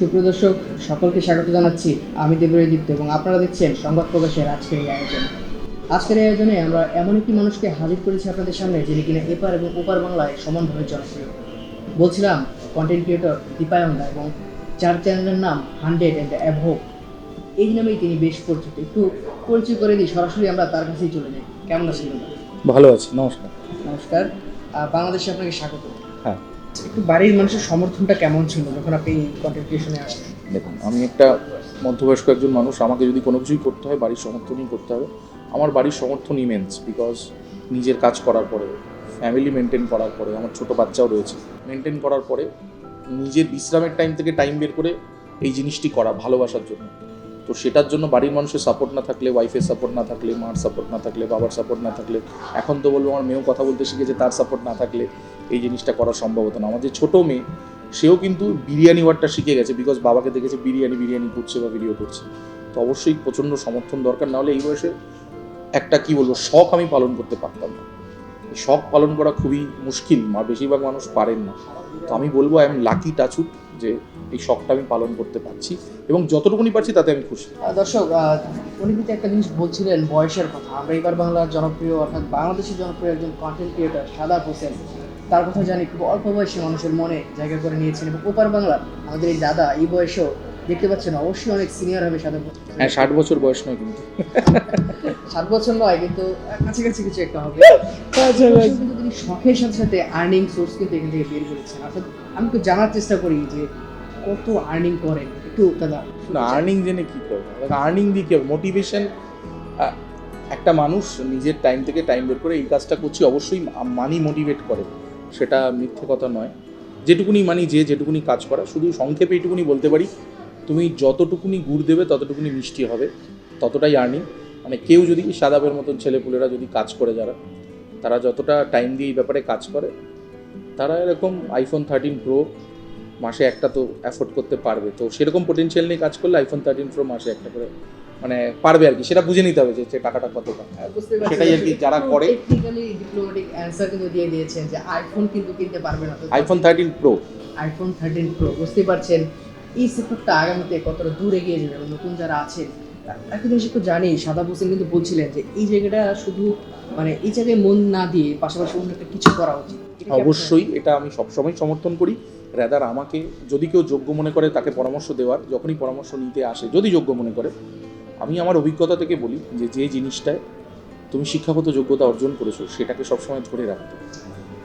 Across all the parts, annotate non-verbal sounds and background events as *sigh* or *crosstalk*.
সুপ্রিয় দর্শক সকলকে স্বাগত জানাচ্ছি আমি দেবরদীপ্ত এবং আপনারা দেখছেন সংবাদ প্রকাশের আজকের এই আয়োজন। আজকের এই আয়োজনে আমরা এমন একটি মানুষকে হাজির করেছি আপনাদের সামনে যিনি কিনা এপার এবং ওপার বাংলায় সমানভাবে জনপ্রিয়। বলছিলাম কন্টেন্ট ক্রিয়েটর দীপায়ন দা এবং যার চ্যানেলের নাম হান্ড্রেড অ্যান্ড অ্যাভোভ। এই নামেই তিনি বেশ পরিচিত। একটু পরিচয় করে দিই সরাসরি আমরা তার কাছেই চলে যাই। কেমন আছেন? ভালো আছি নমস্কার। নমস্কার। বাংলাদেশে আপনাকে স্বাগত। একটু বাড়ির মানুষের সমর্থনটা কেমন ছিল যখন আপনি কন্টেন্ট ক্রিয়েশনে আসলেন? দেখুন, আমি একটা মধ্যবয়স্ক একজন মানুষ, আমাকে যদি কোনো কিছুই করতে হয়, বাড়ির সমর্থনই করতে হবে। আমার বাড়ির সমর্থন ইমেন্স বিকজ নিজের কাজ করার পরে ফ্যামিলি মেনটেন করার পরে, আমার ছোট বাচ্চাও রয়েছে। মেনটেন করার পরে, নিজের বিশ্রামের টাইম থেকে টাইম বের করে এই জিনিসটি করা, ভালোবাসার জন্য। তো সেটার জন্য বাড়ির মানুষের সাপোর্ট না থাকলে ওয়াইফের সাপোর্ট না থাকলে, মার সাপোর্ট না থাকলে, বাবার সাপোর্ট না থাকলে, এখন তো বলব আমার মেয়েও কথা বলতে শিখেছে, তার সাপোর্ট না থাকলে এই জিনিসটা করা সম্ভব হতো না। আমার যে ছোটো মেয়ে, সেও কিন্তু বিরিয়ানি ওয়ার্ডটা শিখে গেছে বিকজ বাবাকে দেখেছে বিরিয়ানি বিরিয়ানি করছে বা ভিডিও করছে। তো অবশ্যই প্রচণ্ড সমর্থন দরকার নাহলে এই বয়সে একটা কি বলব, শখ আমি পালন করতে পারতাম না। শখ পালন করা খুবই মুশকিল বেশিরভাগ মানুষ পারেন না। তো আমি বলব আই এম লাকি টাচুট যে এই শখটা আমি পালন করতে পারছি এবং যতটুকুনি পারছি তাতে আমি খুশি। দর্শক উনি কিন্তু একটা জিনিস বলছিলেন বয়সের কথা। আমরা এবার বাংলার জনপ্রিয় অর্থাৎ বাংলাদেশের জনপ্রিয় একজন কন্টেন্ট ক্রিয়েটার সাদাব হোসেন। তার কথা জানি খুব অল্প বয়সী মানুষের মনে জায়গা করে নিয়েছেন এবং ওপার বাংলার আমাদের এই দাদা এই বয়সেও দেখতে পাচ্ছেন অবশ্যই অনেক সিনিয়র হবে হোসেন। হ্যাঁ ষাট বছর বয়স নয় কিন্তু। *laughs* সাত বছর নয় কিন্তু কাছাকাছি কিছু একটা হবে। কিন্তু তিনি শখের সাথে সাথে আর্নিং সোর্স কিন্তু এখান থেকে বের করেছেন। অর্থাৎ আমি একটু জানার চেষ্টা করি যে কত আর্নিং করেন। একটু দাদা। না আর্নিং জেনে কী করবে? আর্নিং দিয়ে কী হবে? মোটিভেশন একটা মানুষ নিজের টাইম থেকে টাইম বের করে এই কাজটা করছি অবশ্যই মানি মোটিভেট করে। সেটা মিথ্যে কথা নয়। যেটুকুনি মানি যে যেটুকুনি কাজ করা শুধু সংক্ষেপে এইটুকুনি বলতে পারি তুমি যতটুকুনি গুড় দেবে ততটুকুনি মিষ্টি হবে ততটাই আর্নিং মানে কেউ যদি সাদাবের মতন ছেলেপুলেরা যদি কাজ করে যারা তারা যতটা টাইম দিয়ে এই ব্যাপারে কাজ করে তারা এরকম আইফোন থার্টিন প্রো মাসে একটা তো অ্যাফোর্ড করতে পারবে। তো সেরকম পোটেনশিয়াল নিয়ে কাজ করলে আইফোন থার্টিন প্রো মাসে একটা করে মানে পারবে আর কি। সেটা বুঝে নিতে হবে যে টাকাটা কত পারছি। সেটাই আর কি যারা করে। টেকনিক্যালি ডিপ্লোম্যাটিক অ্যানসার কিন্তু দিয়ে দিয়েছেন যে আইফোন কিন্তু কিনতে পারবে না। IPhone thirteen pro iPhone thirteen pro বুঝতে পারছেন। এই সেক্টরটা আগামীতে কতটা দূর এগিয়ে যাবে? নতুন যারা আছেন একটা জিনিস একটু জানি সাদা হোসেন কিন্তু বলছিলেন যে এই জায়গাটা শুধু মানে এই জায়গায় মন না দিয়ে পাশাপাশি অন্য একটা কিছু করা উচিত। অবশ্যই এটা আমি সবসময় সমর্থন করি। রাদার আমাকে যদি কেউ যোগ্য মনে করে তাকে পরামর্শ দেওয়ার যখনই পরামর্শ নিতে আসে যদি যোগ্য মনে করে আমি আমার অভিজ্ঞতা থেকে বলি যে যে জিনিসটায় তুমি শিক্ষাগত যোগ্যতা অর্জন করেছ সেটাকে সবসময় ধরে রাখতে।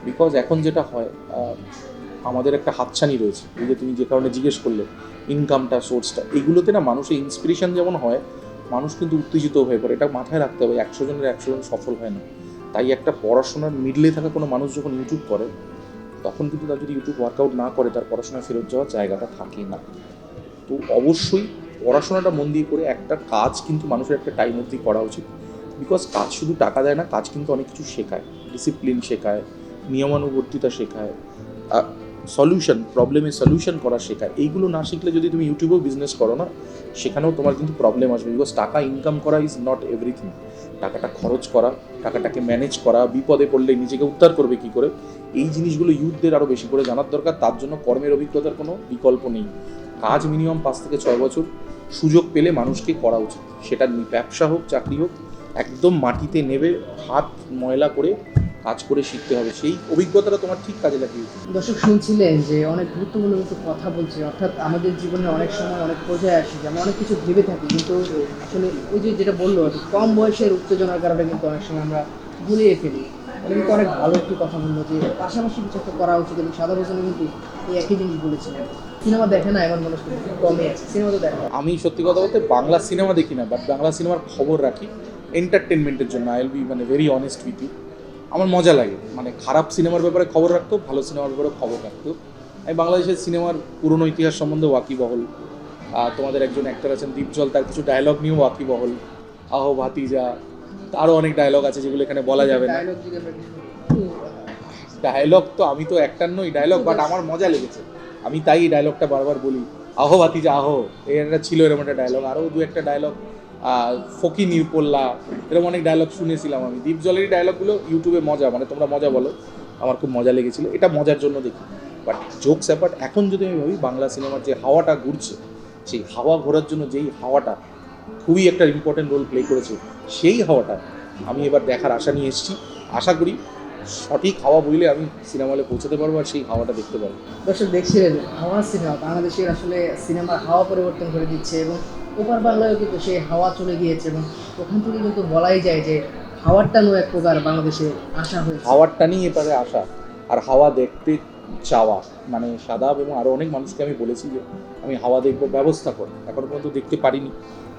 বিকজ এখন যেটা হয় আমাদের একটা হাতছানি রয়েছে। এই যে তুমি যে কারণে জিজ্ঞেস করলে ইনকামটা সোর্সটা এগুলোতে না মানুষের ইন্সপিরেশন যেমন হয়, মানুষ কিন্তু উত্তেজিত হয়ে পড়ে। এটা মাথায় রাখতে হবে, একশো জনের একশো জন সফল হয় না। তাই একটা পড়াশোনার মিডলে থাকা কোনো মানুষ যখন ইউটিউব করে, তখন কিন্তু তার যদি ইউটিউব ওয়ার্কআউট না করে, তার পড়াশোনায় ফেরত যাওয়ার জায়গাটা থাকে না। তো অবশ্যই পড়াশোনাটা মন দিয়ে করে একটা কাজ কিন্তু মানুষের একটা টাইম অবধি করা উচিত। বিকজ কাজ শুধু টাকা দেয় না, কাজ কিন্তু অনেক কিছু শেখায়। ডিসিপ্লিন শেখায়, নিয়মানুবর্তিতা শেখায়। সলিউশন প্রবলেমের সলিউশন করা শেখায়। এইগুলো না শিখলে যদি তুমি ইউটিউবেও বিজনেস করো না, সেখানেও তোমার কিন্তু প্রবলেম আসবে বিকজ টাকা ইনকাম করা ইজ নট এভরিথিং টাকাটা খরচ করা, টাকাটাকে ম্যানেজ করা, বিপদে পড়লে নিজেকে উদ্ধার করবে কি করে? এই জিনিসগুলো ইউথদের আরও বেশি করে জানার দরকার, তার জন্য কর্মের অভিজ্ঞতার কোনো বিকল্প নেই। কাজ মিনিমাম পাঁচ থেকে ছয় বছর, সুযোগ পেলে মানুষকে করা উচিত। সেটা ব্যবসা হোক, চাকরি হোক, একদম মাটিতে নেবে, হাত ময়লা করে কাজ করে শিখতে হবে সেই অভিজ্ঞতাটা তোমার ঠিক কাজে লাগিয়ে দর্শক শুনছিলেন যে অনেক গুরুত্বপূর্ণ কিছু কথা বলছে অর্থাৎ আমাদের জীবনে অনেক সময় অনেক পর্যায়ে আসে যে আমরা অনেক কিছু ভেবে থাকি কিন্তু আসলে ওই যে যেটা বলল কম বয়সের উত্তেজনার কারণে কিন্তু অনেক সময় আমরা গুলিয়ে ফেলি। কিন্তু অনেক ভালো একটি কথা বলল যে পাশাপাশি কিছু একটা করা উচিত এবং সাদা কিন্তু এই একই জিনিস বলেছিলেন। সিনেমা দেখে না এমন মানুষ কিন্তু খুব আছে। সিনেমা তো দেখে। আমি সত্যি কথা বলতে বাংলা সিনেমা দেখি না বাট বাংলা সিনেমার খবর রাখি। এন্টারটেনমেন্টের জন্য আই উইল বি মানে ভেরি অনেস্ট উইথ ইউ আমার মজা লাগে। মানে খারাপ সিনেমার ব্যাপারে খবর রাখতো, ভালো সিনেমার ব্যাপারে খবর রাখতো। আমি বাংলাদেশের সিনেমার পুরনো ইতিহাস সম্বন্ধে ওয়াকিবহল তোমাদের একজন অ্যাক্টর আছেন দীপজল, তার কিছু ডায়লগ নিয়েও ওয়াকিবহল আহো ভাতিজা আরও অনেক ডায়লগ আছে যেগুলো এখানে বলা যাবে না। ডায়লগ তো আমি তো একটার নই ডায়লগ বাট আমার মজা লেগেছে। আমি তাই ডায়লগটা বারবার বলি, আহো, ভাতিজা, আহো। এই একটা ছিল এরকম একটা ডায়লগ আরও দু একটা ডায়লগ ফকি নিরপল্লা এরকম অনেক ডায়লগ শুনেছিলাম আমি। দীপ জলেরই ডায়লগগুলো ইউটিউবে মজা মানে তোমরা মজা বলো। আমার খুব মজা লেগেছিল। এটা মজার জন্য দেখি। বাট জোকস অ্যাপার্ট এখন যদি আমি ভাবি, বাংলা সিনেমার যে হাওয়াটা ঘুরছে, সেই হাওয়া ঘোরার জন্য যেই হাওয়াটা খুবই একটা ইম্পর্টেন্ট রোল প্লে করেছে, সেই হাওয়াটা আমি এবার দেখার আশা নিয়ে এসেছি। আশা করি সঠিক হাওয়া বইলে আমি সিনেমা হলে পৌঁছাতে পারব আর সেই হাওয়াটা দেখতে পারব। দর্শক, দেখছিলেন হাওয়া সিনেমা বাংলাদেশের আসলে সিনেমার হাওয়া পরিবর্তন করে দিচ্ছে এবং ওপার বাংলায়ও কিন্তু সেই হাওয়া চলে গিয়েছে এবং ওখান থেকে কিন্তু বলাই যায় যে হাওয়ার টানও এক প্রকার বাংলাদেশে আসা হয়েছে। হাওয়ার টানই এবারে আসা আর হাওয়া দেখতে চাওয়া। মানে সাদাব এবং আরও অনেক মানুষকে আমি বলেছি যে আমি হাওয়া দেখব ব্যবস্থা কর এখনও পর্যন্ত দেখতে পারিনি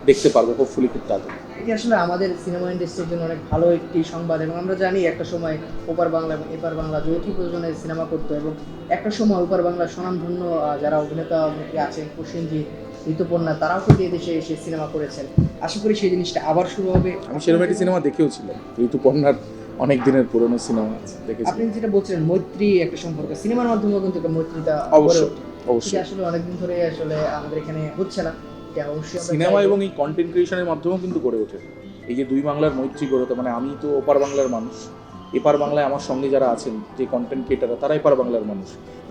দেখতে পারব হোপফুলি খুব তাড়াতাড়ি। এটি আসলে আমাদের সিনেমা ইন্ডাস্ট্রির জন্য অনেক ভালো একটি সংবাদ এবং আমরা জানি একটা সময় ওপার বাংলা এবং এপার বাংলা যৌথ প্রযোজনায় সিনেমা করতো এবং একটা সময় ওপার বাংলা স্বনামধন্য যারা অভিনেতা অভিনেত্রী আছেন প্রসেনজিৎ ঋতুপর্ণা তারাও কিন্তু এদেশে এসে সিনেমা করেছেন। আশা করি সেই জিনিসটা আবার শুরু হবে। আমি সেরকম একটি সিনেমা দেখেও ছিলাম ঋতুপর্ণার অনেক দিনের পুরনো সিনেমা দেখেছি। আপনি যেটা বলছিলেন মৈত্রী একটা সম্পর্ক। সিনেমার মাধ্যমেও কিন্তু একটা মৈত্রীটা অবশ্যই, অবশ্যই। আসলে অনেকদিন ধরে আসলে আমাদের এখানে হচ্ছে না। সিনেমা এবং এই কন্টেন্ট ক্রিয়েশনের মাধ্যমেও কিন্তু গড়ে ওঠে। এই যে দুই বাংলার মৈত্রী গড়ে ওঠে মানে আমি তো ওপার বাংলার মানুষ। এপার বাংলায় আমার সঙ্গে যারা আছেন যে কন্টেন্ট ক্রিয়েটাররা তারা এপার বাংলার মানুষ।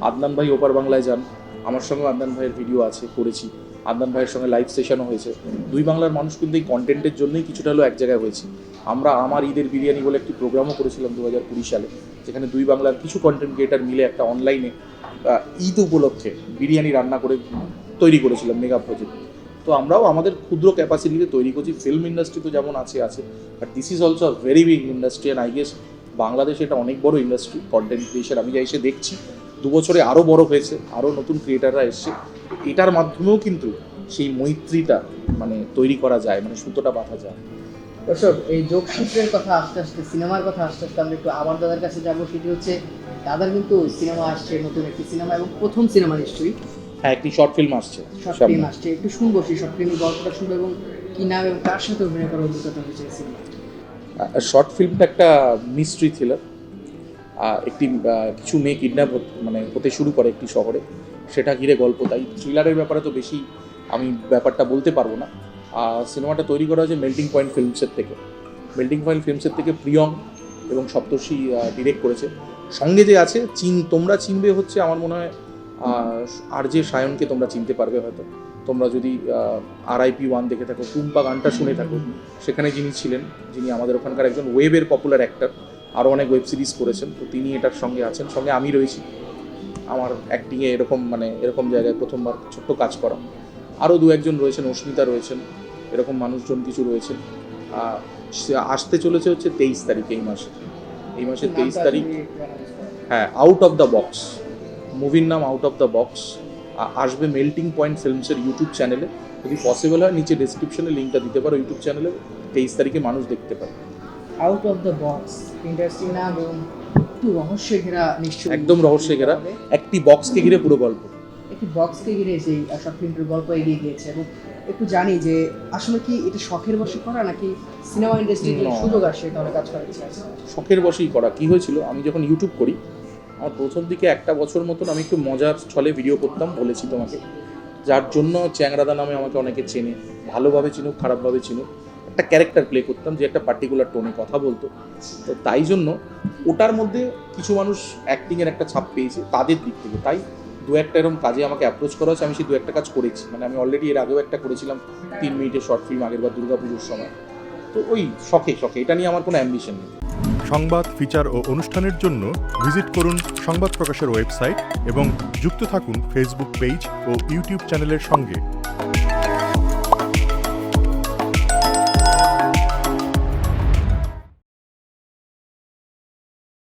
আদনান ভাই ওপার বাংলায় যান। আমার সঙ্গে আদনান ভাইয়ের ভিডিও আছে করেছি। আদনান ভাইয়ের সঙ্গে লাইভ সেশনও হয়েছে। দুই বাংলার মানুষ কিন্তু এই কন্টেন্টের জন্যই কিছুটা হলেও এক জায়গায় হয়েছে। আমরা আমার ঈদের বিরিয়ানি বলে একটি প্রোগ্রামও করেছিলাম দু হাজার কুড়ি সালে, যেখানে দুই বাংলার কিছু কন্টেন্ট ক্রিয়েটার মিলে একটা অনলাইনে ঈদ উপলক্ষে বিরিয়ানি রান্না করে তৈরি করেছিলাম মেগা প্রজেক্ট তো আমরাও আমাদের ক্ষুদ্র ক্যাপাসিটিতে তৈরি করছি। ফিল্ম ইন্ডাস্ট্রি তো যেমন আছে আছে। But this is also a very big industry and I guess বাংলাদেশে এটা অনেক বড় ইন্ডাস্ট্রি কন্টেন্ট ক্রিয়েশন আমি যা এসে দেখছি। দু বছরে আরও বড় হয়েছে আরও নতুন ক্রিয়েটাররা এসছে। এটার মাধ্যমেও কিন্তু সেই মৈত্রীটা মানে তৈরি করা যায় মানে সুতোটা বাঁধা যায়। দর্শক এই যোগসূত্রের কথা আস্তে আস্তে সিনেমার কথা আস্তে আস্তে আমরা একটু আমার দাদার কাছে যাব। সেটি হচ্ছে দাদার কিন্তু সিনেমা আসছে নতুন একটি সিনেমা এবং প্রথম সিনেমা নিশ্চয়ই। হ্যাঁ একটি শর্ট ফিল্ম আসছে শর্ট ফিল্ম আসছে একটু শুনব সেই শর্ট ফিল্মের গল্পটা শুনব এবং কি নাম এবং কার সাথে অভিনয় করার অভিজ্ঞতা হয়েছে সিনেমা শর্ট ফিল্মটা একটা মিস্ট্রি থ্রিলার একটি কিছু মেয়ে কিডন্যাপ মানে হতে শুরু করে একটি শহরে। সেটা ঘিরে গল্প, তাই থ্রিলারের ব্যাপারে তো বেশি আমি ব্যাপারটা বলতে পারব না। সিনেমাটা তৈরি করা হয়েছে মেল্টিং পয়েন্ট ফিল্মসের থেকে। মেল্টিং পয়েন্ট ফিল্মসের থেকে প্রিয়ং এবং সপ্তর্ষি ডিরেক্ট করেছে। সঙ্গে যে আছে, চিন, তোমরা চিনবে হচ্ছে আমার মনে হয় আর যে সায়নকে তোমরা চিনতে পারবে হয়তো। তোমরা যদি আর আইপি ওয়ান দেখে থাকো, টুম্পা গানটা শুনে থাকো। সেখানে যিনি ছিলেন, যিনি আমাদের ওখানকার একজন ওয়েবের পপুলার অ্যাক্টর আরও অনেক ওয়েব সিরিজ করেছেন তো তিনি এটার সঙ্গে আছেন সঙ্গে আমি রয়েছি। আমার অ্যাক্টিংয়ে এরকম মানে এরকম জায়গায় প্রথমবার ছোট্ট কাজ করা। আরও দু একজন রয়েছেন অস্মিতা রয়েছেন এরকম মানুষজন কিছু রয়েছেন। আসতে চলেছে হচ্ছে তেইশ তারিখ এই মাসে। এই মাসের তেইশ তারিখ। হ্যাঁ আউট অফ দ্য বক্স মুভির নাম আউট অফ দ্য বক্স আসবে মেল্টিং পয়েন্ট ফিল্মসের ইউটিউব চ্যানেলে যদি পসিবল হয় নিচে ডিসক্রিপশনে লিঙ্কটা দিতে পারো ইউটিউব চ্যানেলে তেইশ তারিখে মানুষ দেখতে পারে out of the box interesting নাম এবং একটু রহস্যে ঘেরা নিশ্চয়ই একদম রহস্যে ঘেরা। একটি বক্সকে ঘিরে পুরো গল্প। একটি বক্সকে ঘিরে সেই শর্ট ফিল্মটির গল্প এগিয়ে গিয়েছে এবং একটু জানি যে আসলে কি এটা শখের বসে করা নাকি সিনেমা ইন্ডাস্ট্রির না। সুযোগ আসে তাহলে কাজ করার ইচ্ছা আছে? শখের বশেই করা। কি হয়েছিল? আমি যখন ইউটিউব করি আমার প্রথম দিকে একটা বছর মতন আমি একটু মজার ছলে ভিডিও করতাম বলেছি তোমাকে। যার জন্য চ্যাংরাদা নামে আমাকে অনেকে চেনে। ভালোভাবে চিনুক খারাপভাবে চিনুক। একটা ক্যারেক্টার প্লে করতাম যে একটা পার্টিকুলার টোনে কথা বলতো। তো তাই জন্য ওটার মধ্যে কিছু মানুষ অ্যাক্টিংয়ের একটা ছাপ পেয়েছে তাদের দিক থেকে। তাই দু একটা এরকম কাজে আমাকে অ্যাপ্রোচ করা হচ্ছে আমি সেই দু একটা কাজ করেছি। মানে আমি অলরেডি এর আগেও একটা করেছিলাম তিন মিনিটের শর্ট ফিল্ম আগের দুর্গা পুজোর সময়। তো ওই শখে শখে। এটা নিয়ে আমার কোনো অ্যাম্বিশন নেই। সংবাদ ফিচার ও অনুষ্ঠানের জন্য ভিজিট করুন সংবাদ প্রকাশের ওয়েবসাইট এবং যুক্ত থাকুন ফেসবুক পেজ ও ইউটিউব চ্যানেলের সঙ্গে।